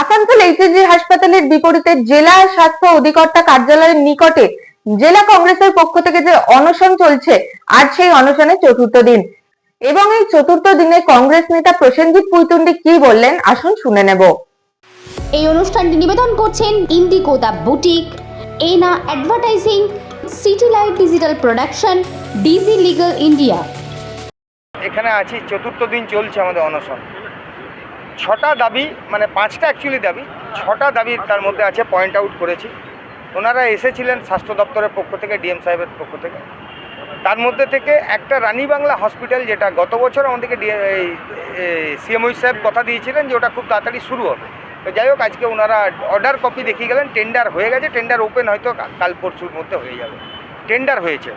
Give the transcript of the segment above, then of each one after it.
Asansol HSG হাসপাতালের বিপরীতে জেলা স্বাস্থ্য অধিকর্তা কার্যালয়ের নিকটে জেলা কংগ্রেসের পক্ষ থেকে যে অনশন চলছে আজ সেই অনশনের চতুর্থ দিন। এবং এই চতুর্থ দিনে কংগ্রেস নেতা প্রসেনজিৎ পুইতুন্ডি কি বললেন আসুন শুনে নেব। এই অনুষ্ঠানটি নিবেদন করছেন Indigo the boutique Ena advertising city light digital production digi legal India এখানে আছি চতুর্থ দিন চলছে আমাদের অনশন। ছটা দাবি মানে পাঁচটা অ্যাকচুয়ালি দাবি, ছটা দাবি তার মধ্যে আছে পয়েন্ট আউট করেছি। ওনারা এসেছিলেন স্বাস্থ্য দপ্তরের পক্ষ থেকে ডিএম সাহেবের পক্ষ থেকে। তার মধ্যে থেকে একটা রানী বাংলা হসপিটাল যেটা গত বছর আমাদেরকে ডি সিএমওই সাহেব কথা দিয়েছিলেন যে ওটা খুব তাড়াতাড়ি শুরু হবে। তো যাই হোক, আজকে ওনারা অর্ডার কপি দেখিয়ে গেলেন টেন্ডার হয়ে গেছে টেন্ডার ওপেন হয়তো কাল পরশুর মধ্যে হয়ে যাবে। টেন্ডার হয়েছে।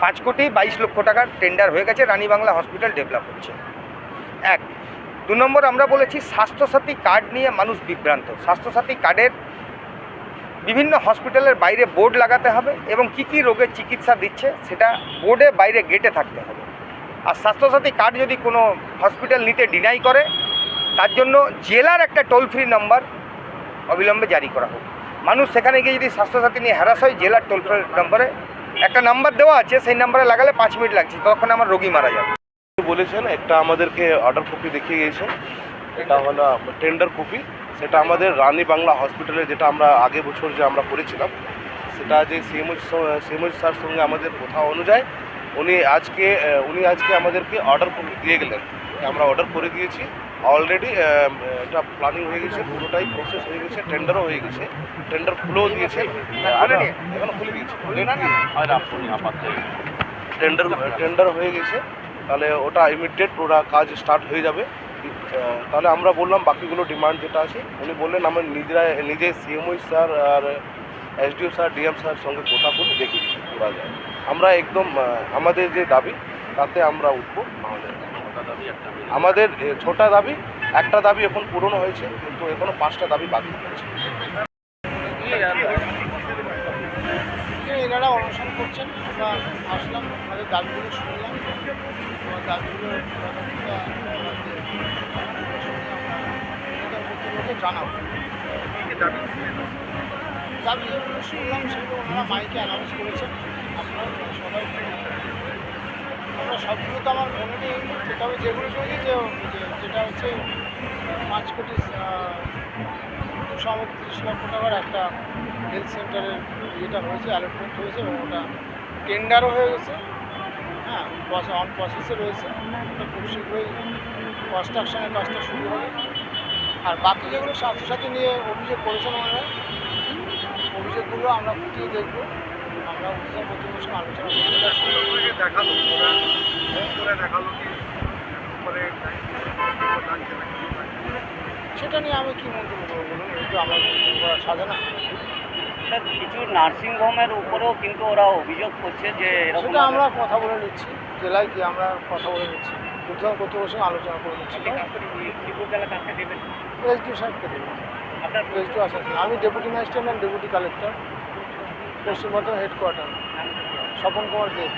পাঁচ কোটি বাইশ লক্ষ টাকার টেন্ডার হয়ে গেছে, রানী বাংলা হসপিটাল ডেভেলপ হচ্ছে। এক দু নম্বর আমরা বলেছি স্বাস্থ্যসাথী কার্ড নিয়ে মানুষ বিভ্রান্ত। স্বাস্থ্যসাথী কার্ডের বিভিন্ন হসপিটালের বাইরে বোর্ড লাগাতে হবে এবং কি কি রোগের চিকিৎসা দিচ্ছে সেটা বোর্ডে বাইরে গেটে থাকতে হবে। আর স্বাস্থ্যসাথী কার্ড যদি কোনো হসপিটাল নিতে ডিনাই করে, তার জন্য জেলার একটা টোল ফ্রি নাম্বার অবিলম্বে জারি করা হোক। মানুষ সেখানে গিয়ে যদি স্বাস্থ্যসাথী নিয়ে হ্যারাস হয়, জেলার টোল ফ্রি নম্বরে একটা নাম্বার দেওয়া আছে, সেই নাম্বারে লাগালে পাঁচ মিনিট লাগছে, তখন আমার রোগী মারা যাবে। বলেছেন একটা আমাদেরকে অর্ডার কপি দেখিয়ে গিয়েছেন। এটা হলো টেন্ডার কপি সেটা আমাদের রানী বাংলা হসপিটালে যেটা আমরা আগে বছর যে আমরা করেছিলাম সেটা যে সিএমএস সিএমএস স্যার সঙ্গে আমাদের কথা অনুযায়ী উনি আজকে উনি আজকে আমাদেরকে অর্ডার কপি দিয়ে গেলেন। আমরা অর্ডার করে দিয়েছি। অলরেডি এটা প্ল্যানিং হয়ে গেছে পুরোটাই প্রসেস হয়ে গেছে টেন্ডারও হয়ে গেছে। টেন্ডার খুলেও দিয়েছে? এখন খুলে দিয়েছে। টেন্ডার টেন্ডার হয়ে গেছে। তাহলে ওটা ইমিডিয়েট ওরা কাজ স্টার্ট হয়ে যাবে। তাহলে আমরা বললাম বাকিগুলো ডিমান্ড যেটা আছে, উনি বললেন আমার নিজেরা, নিজে সিএমওই স্যার আর এসডিও স্যার ডিএম স্যার সঙ্গে কথা বলে দেখি করা যায়। আমরা একদম আমাদের যে দাবি, তাতে আমরা উঠবো আমাদের ছটা দাবি, একটা দাবি এখন পূরণ হয়েছে, কিন্তু এখনও পাঁচটা দাবি বাকি রয়েছে। অনশন করছেন। আমরা আসলাম, আমাদের দাবিগুলো শুনলাম। আমার দাবিগুলো আমরা জানাব দাবি শুনলাম, সেগুলো ওনারা মাইকে অ্যানাউন্স করেছেন। আপনারা সবাই আমরা সবগুলো তো আমার মনে নেই, তবে যেগুলো শুনেছি যে যেটা হচ্ছে পাঁচ কোটি দুশো আমাদের লক্ষ টাকার একটা হেলথ সেন্টারের ইয়েটা হয়েছে অ্যালটমেন্ট হয়েছে এবং ওটা টেন্ডারও হয়ে গেছে। হ্যাঁ অন প্রসেসে রয়েছে। ওটা খুব শীঘ্রই কনস্ট্রাকশনের কাজটা শুরু হবে আর বাকি যেগুলো স্বাস্থ্যসাথী নিয়ে অভিযোগ করেছেন ওনারা, অভিযোগগুলো আমরা খুঁটিয়ে দেখব। আমরা কর্তৃপক্ষের সঙ্গে আলোচনা করতে দেখাল দেখাল কি করে সেটা নিয়ে আমি কী মন্তব্য করব বলুন? এই তো আমার মন্তব্য করা সাজে না। স্যার কিছু নার্সিং হোমের উপরেও কিন্তু ওরা অভিযোগ করছে যে এরকম সেটা আমরা কথা বলে নিচ্ছি জেলায় গিয়ে আমরা কথা বলে নিচ্ছি উদ্ধার কর্তৃপক্ষের সঙ্গে আলোচনা করে নিচ্ছি। দেবেন? এসডিও সাহেবকে দেবো। আপনার এসডিও আছেন আমি deputy magistrate and deputy collector Paschim Bardhaman headquarter. Swapan Kumar Deb.